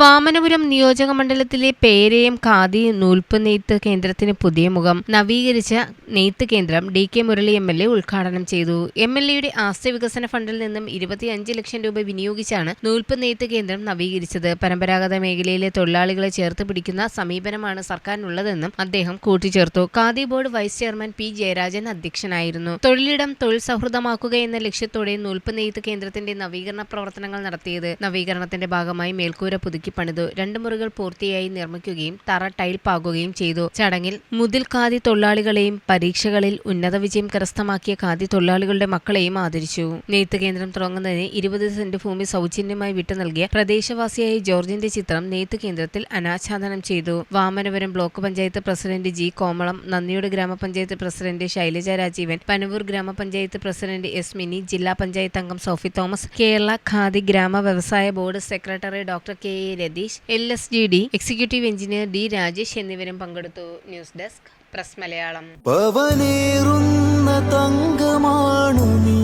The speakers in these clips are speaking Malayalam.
വാമനപുരം നിയോജക മണ്ഡലത്തിലെ പേരയം ഖാദി നൂൽപ്പ് നെയ്ത്ത് കേന്ദ്രത്തിന് പുതിയ മുഖം നവീകരിച്ച നെയ്ത്ത് കേന്ദ്രം D K Murali M L A ഉദ്ഘാടനം ചെയ്തു. എം എൽ എയുടെ ആസ്തി വികസന ഫണ്ടിൽ നിന്നും ഇരുപത്തിയഞ്ച് ലക്ഷം രൂപ വിനിയോഗിച്ചാണ് നൂൽപ്പ് നെയ്ത്ത് കേന്ദ്രം നവീകരിച്ചത്. പരമ്പരാഗത മേഖലയിലെ തൊഴിലാളികളെ ചേർത്ത് പിടിക്കുന്ന സമീപനമാണ് സർക്കാരിനുള്ളതെന്നും അദ്ദേഹം കൂട്ടിച്ചേർത്തു. Khadi board vice chairman P Jayarajan അധ്യക്ഷനായിരുന്നു. തൊഴിലിടം തൊഴിൽ സൗഹൃദമാക്കുക എന്ന ലക്ഷ്യത്തോടെ നൂൽപ്പ് നെയ്ത്ത് കേന്ദ്രത്തിന്റെ നവീകരണ പ്രവർത്തനങ്ങൾ നടത്തിയത്. നവീകരണത്തിന്റെ ഭാഗമായി മേൽക്കൂര പുതുക്കി പണിതു. രണ്ട് മുറികൾ പൂർത്തിയായി നിർമ്മിക്കുകയും തറ ടൈൽ പാകുകയും ചെയ്തു. ചടങ്ങിൽ മുതിൽ ഖാദി തൊഴിലാളികളെയും പരീക്ഷകളിൽ ഉന്നത വിജയം കരസ്ഥമാക്കിയ ഖാദി തൊഴിലാളികളുടെ മക്കളെയും ആദരിച്ചു. നെയ്ത്ത് കേന്ദ്രം തുടങ്ങുന്നതിന് ഇരുപത് സെന്റ് ഭൂമി സൗജന്യമായി വിട്ടു നൽകിയ പ്രദേശവാസിയായ ജോർജിന്റെ ചിത്രം നെയ്ത്ത് കേന്ദ്രത്തിൽ അനാച്ഛാദനം ചെയ്തു. Vamanapuram block panchayat president G Komalam Nandiyode ഗ്രാമപഞ്ചായത്ത് പ്രസിഡന്റ് ശൈലജ രാജീവൻ പനവൂർ ഗ്രാമപഞ്ചായത്ത് പ്രസിഡന്റ് എസ് മിനി ജില്ലാ പഞ്ചായത്ത് അംഗം Sophy Thomas Kerala Khadi Grama Vyavasaya board secretary doctor K A Ratheesh L S G D executive engineer D Rajesh എന്നിവരും പങ്കെടുത്തു. News desk press Malayalam. പവനേറുന്ന തങ്കമാണു നീ.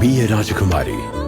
Be a Rajakumari.